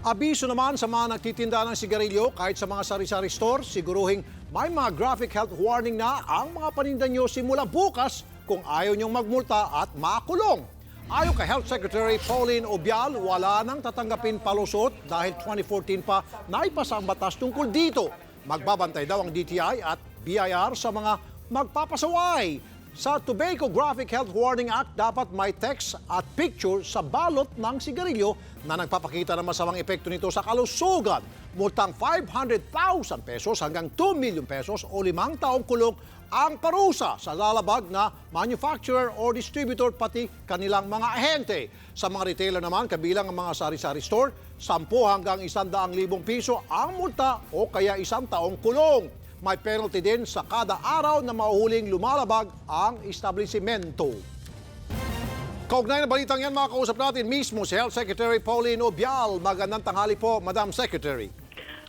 Abiso naman sa mga nagtitinda ng sigarilyo kahit sa mga sari-sari store, siguruhing may mga graphic health warning na ang mga paninda nyo simula bukas kung ayaw nyong magmulta at makulong. Ayon kay Health Secretary Pauline Obial, wala nang tatanggapin palusot dahil 2014 pa naipasa ang batas tungkol dito. Magbabantay daw ang DTI at BIR sa mga magpapasaway. Sa Tobacco Graphic Health Warning Act, dapat may text at picture sa balot ng sigarilyo na nagpapakita ng masamang epekto nito sa kalusugan. Multang 500,000 pesos hanggang 2 million pesos o limang taong kulong ang parusa sa lalabag na manufacturer or distributor pati kanilang mga ahente. Sa mga retailer naman, kabilang ang mga sari-sari store, 10 hanggang 100,000 piso ang multa o kaya isang taong kulong. May penalty din sa kada araw na mahuhuling lumalabag ang establishmento. Kaugnay na balitang yan, makakausap natin mismo si Health Secretary Pauline Obial. Magandang tanghali po, Madam Secretary.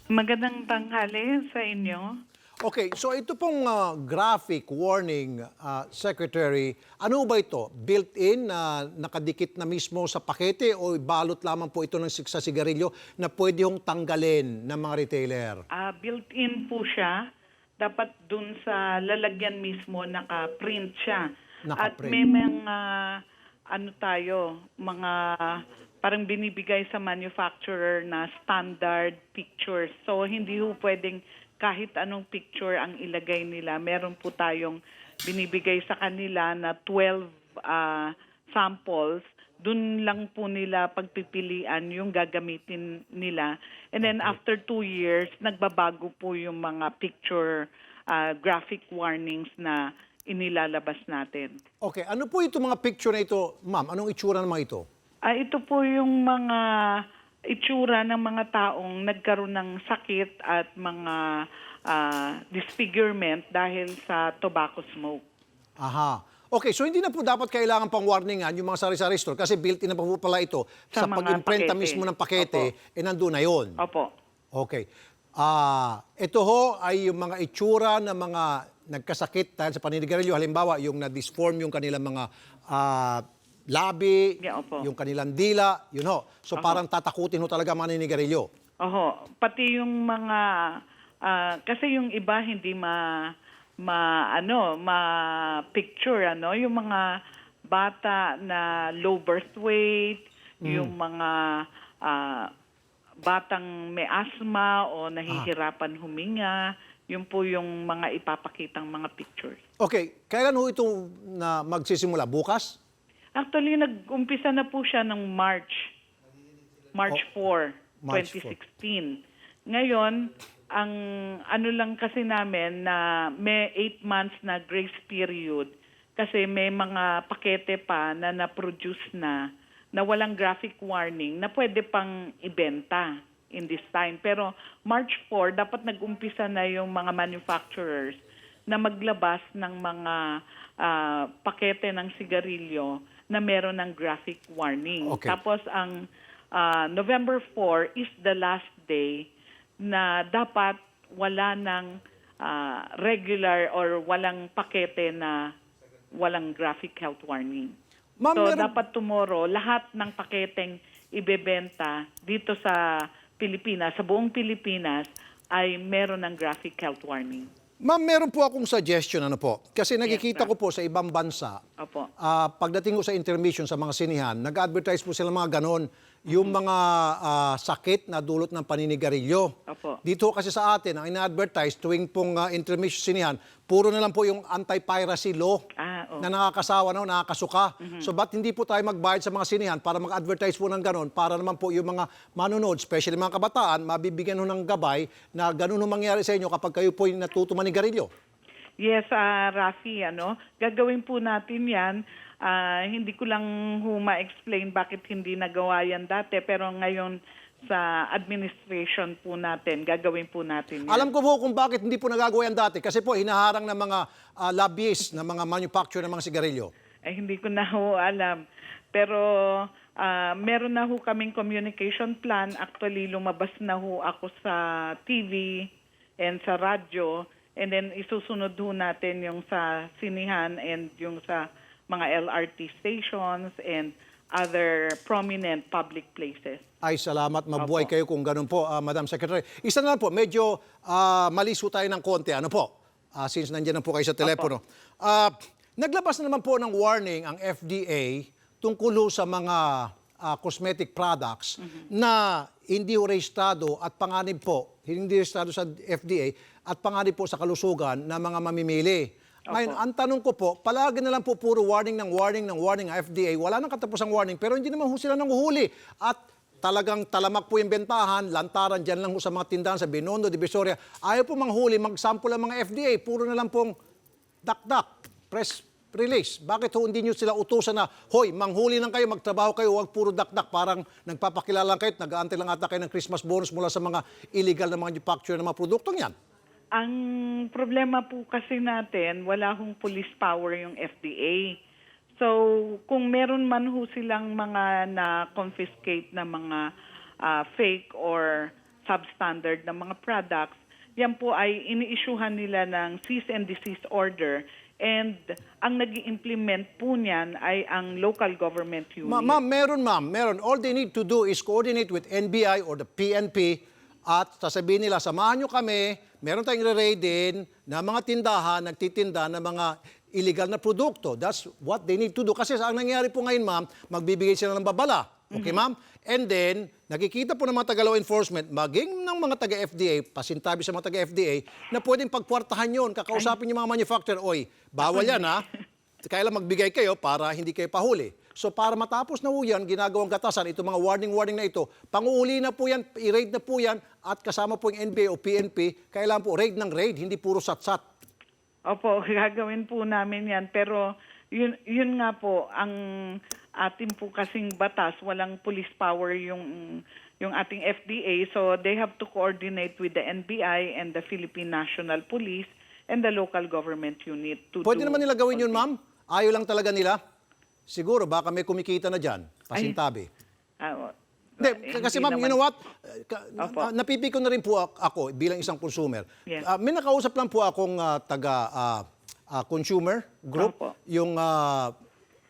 Magandang tanghali sa inyo. Okay, so ito pong ah, graphic warning, ah, Secretary, ano ba ito? Built-in na nakadikit na mismo sa pakete o balot lamang po ito ng sa sigarilyo na pwede hong tanggalin ng mga retailer? Ah, built-in po siya. Dapat dun sa lalagyan mismo naka-print siya. At Naka-print. may mga ano tayo, mga parang binibigay sa manufacturer na standard pictures. So hindi ho pwedeng kahit anong picture ang ilagay nila. Meron po tayong binibigay sa kanila na 12 ah, samples dun lang po nila pagpipilian yung gagamitin nila. And then after two years, nagbabago po yung mga picture ah, graphic warnings na inilalabas natin. Okay, ano po itong mga picture na ito, ma'am? Anong itsura ng mga ito? Ah, ito po yung mga itsura ng mga taong nagkaroon ng sakit at mga ah, disfigurement dahil sa tobacco smoke. Aha. Okay, so hindi na po dapat kailangan pang warningan yung mga sari-sari store kasi built-in na po pala ito sa, Sa pag-imprenta mismo ng pakete, eh nandun na yun. Opo. Okay. Ah, ito ho ay yung mga itsura ng mga nagkasakit dahil sa paninigarilyo. Halimbawa, yung na-disform yung kanilang mga ah, labi, Yeah, opo. yung kanilang dila, yun ho. So parang tatakutin ho talaga mga naninigarilyo. Oho, pati yung mga ah, kasi yung iba hindi ma ma ano, ma picture ano, yung mga bata na low birth weight, yung mga ah, batang may asthma o nahihirapan huminga, yun po yung mga ipapakitang mga pictures. Okay, kailan ho ito na magsisimula? Bukas? Actually, nag-umpisa na po siya ng March. March 4, March 2016. Ngayon, ang ano lang kasi namin na may 8 months na grace period kasi may mga pakete pa na na-produce na na walang graphic warning na pwede pang ibenta in this time. Pero March 4, dapat nag-umpisa na yung mga manufacturers na maglabas ng mga ah, pakete ng sigarilyo na meron ng graphic warning. Okay. Tapos ang ah, November 4 is the last day na dapat wala ng ah, regular or walang pakete na walang graphic health warning. Ma'am, so meron- dapat tomorrow lahat ng paketeng ibebenta dito sa Pilipinas, sa buong Pilipinas ay meron ng graphic health warning. Ma'am, meron po akong suggestion, ano po? Kasi nakikita ma'am. ko po sa ibang bansa, Opo. Ah, pagdating ko sa intermission sa mga sinihan, nag-advertise po sila mga ganon, yung mga ah, sakit na dulot ng paninigarilyo. Opo. Dito kasi sa atin, ang ina-advertise tuwing pong ah, intermission sinihan, puro na lang po yung anti-piracy law Ah, oo. na nakakasawa na, o nakakasuka. So ba't hindi po tayo magbayad sa mga sinihan para mag-advertise po ng ganon, para naman po yung mga manonood, especially mga kabataan, mabibigyan ho ng gabay na ganon ho mangyari sa inyo kapag kayo po yung natuto manigarilyo. Yes, ah Rafi, ano, gagawin po natin 'yan. Ah, hindi ko lang ho ma-explain bakit hindi nagawa yan dati, pero ngayon sa administration po natin, gagawin po natin yan. Alam ko po kung bakit hindi po nagagawa yan dati. Kasi po, hinaharang ng mga uh, lobbyists, ng mga manufacturer ng mga sigarilyo. Ay, hindi ko na ho alam. Pero ah, meron na ho kaming communication plan. Actually, lumabas na ho ako sa TV and sa radyo. And then isusunod ho natin yung sa sinihan and yung sa mga LRT stations and other prominent public places. Ay, salamat. Mabuhay Opo. kayo kung ganun po, ah, Madam Secretary. Isa na lang po, medyo uh, maliso tayo ng konti. Ano po? Ah, since nandiyan na po kayo sa telepono. Ah, naglabas na naman po ng warning ang FDA tungkol ho sa mga ah, cosmetic products na hindi ho rehistrado at panganib po, hindi rehistrado sa FDA at panganib po sa kalusugan ng mga mamimili. Ngayon, ang tanong ko po, palagi na lang po puro warning ng warning ng warning ang FDA. Wala nang katapusang warning, pero hindi naman ho sila nanguhuli. At talagang talamak po yung bentahan, lantaran dyan lang ho sa mga tindahan sa Binondo, Divisoria. Ayaw po manghuli, mag-sample ang mga FDA. Puro na lang pong dak-dak, press release. Bakit ho hindi nyo sila utusan na, hoy, manghuli lang kayo, magtrabaho kayo, huwag puro dak-dak. Parang nagpapakilala lang kayo, nag-aantay lang ata kayo ng Christmas bonus mula sa mga illegal na mga manufacturer ng mga produktong yan. Ang problema po kasi natin, wala hong police power yung FDA. So, kung meron man ho silang mga na-confiscate na mga ah, fake or substandard na mga products, yan po ay ini-issuehan nila ng cease and desist order and ang nag implement po niyan ay ang local government unit. Ma- ma'am, meron ma'am, meron. All they need to do is coordinate with NBI or the PNP at sasabihin nila, samahan nyo kami, meron tayong re-raid din na mga tindahan, nagtitinda ng mga illegal na produkto. That's what they need to do. Kasi ang nangyayari po ngayon, ma'am, magbibigay sila ng babala. Okay, ma'am? And then, nakikita po ng mga taga-law enforcement, maging ng mga taga-FDA, pasintabi sa mga taga-FDA, na pwedeng pagkwartahan yon kakausapin yung mga manufacturer, oy, bawal yan ha, kailan magbigay kayo para hindi kayo pahuli. So para matapos na po yan, ginagawang gatasan, ito mga warning-warning na ito, panguuli na po yan, i-raid na po yan, at kasama po yung NBA o PNP, kailangan po raid ng raid, hindi puro sat-sat. Opo, gagawin po namin yan. Pero yun, yun nga po, ang atin po kasing batas, walang police power yung, yung ating FDA. So they have to coordinate with the NBI and the Philippine National Police and the local government unit. To Pwede do- naman nila gawin yun, ma'am? Ayaw lang talaga nila? Siguro, baka may kumikita na dyan, pasintabi. Ah, Hindi, kasi ma'am, you know what? Uh, Opo. na- napipiko na rin po ak- ako bilang isang consumer. Yes. Ah, may nakausap lang po akong ah, taga ah, ah, consumer group, Opo. yung ah,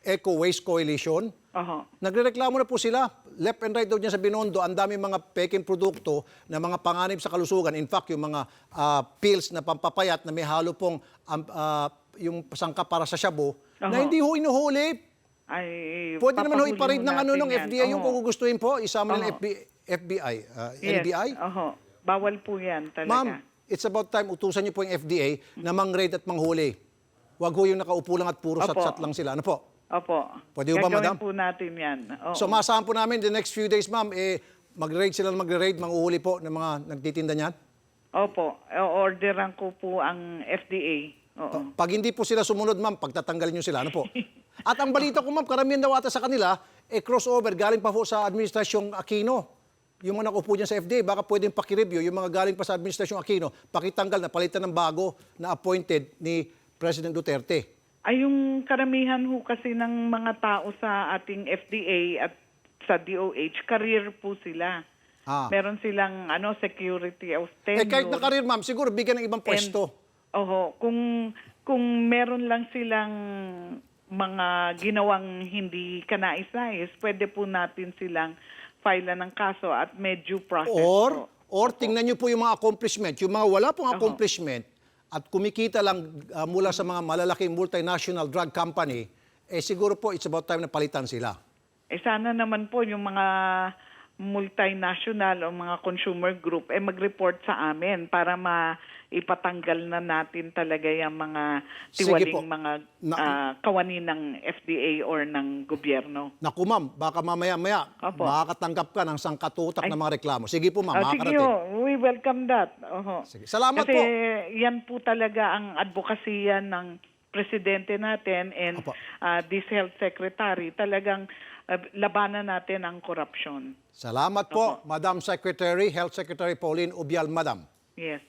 Eco Waste Coalition. Oho. Nagrereklamo na po sila. Left and right daw dyan sa Binondo, ang dami mga peking produkto na mga panganib sa kalusugan. In fact, yung mga ah, pills na pampapayat na may halo pong um, ah, yung sangka para sa shabu, na Oho. hindi ho inuhuli. Ay, Pwede naman ho iparade ng ano ng yan. FDA yung kung gustuhin po, isama ng. FB, FBI, uh, Yes. NBI. Oho. Bawal po yan talaga. Ma'am, it's about time utusan niyo po yung FDA na mang-raid at manghuli. Huwag ho yung nakaupo lang at puro sat-sat lang sila. Ano po? Opo. Pwede ho ba, Gagawin madam? po natin yan. Oo. So masahan po namin the next few days, ma'am, eh, mag-raid sila mag-raid, manguhuli po ng mga nagtitinda niyan. Opo, orderan ko po ang FDA. Oo. Pag hindi po sila sumunod, ma'am, pagtatanggalin niyo sila. Ano po? At ang balita ko, ma'am, karamihan daw ata sa kanila, eh, crossover, galing pa po sa Administrasyong Aquino. Yung mga nakupo dyan sa FDA, baka pwedeng pakireview, yung mga galing pa sa Administrasyong Aquino, pakitanggal na palitan ng bago na appointed ni President Duterte. Ay, yung karamihan ho kasi ng mga tao sa ating FDA at sa DOH, career po sila. Ah. Meron silang ano security of Eh, tenure. kahit na karir, ma'am, siguro bigyan ng ibang pwesto. Oho, kung kung meron lang silang mga ginawang hindi kanais-nais, pwede po natin silang file ng kaso at due process Or, po. or tingnan niyo po yung mga accomplishment. Yung mga wala pong accomplishment at kumikita lang ah, mula sa mga malalaking multinational drug company, eh siguro po it's about time na palitan sila. Eh sana naman po yung mga multinational o mga consumer group eh mag-report sa amin para maipatanggal na natin talaga yung mga tiwaling po. mga Na- ah, kawani ng FDA or ng gobyerno. Naku ma'am, baka mamaya-maya Opo. makakatanggap ka ng sangkatutak na mga reklamo. Sige po ma'am, Ah, sige makakarating. ho, we welcome that. Oho. Sige. Salamat Kasi po. yan po talaga ang advokasya ng presidente natin and Opo. ah, this health secretary. Talagang labanan natin ang korupsyon. Salamat po, Madam Secretary, Health Secretary Pauline Ubial, Madam. Yes.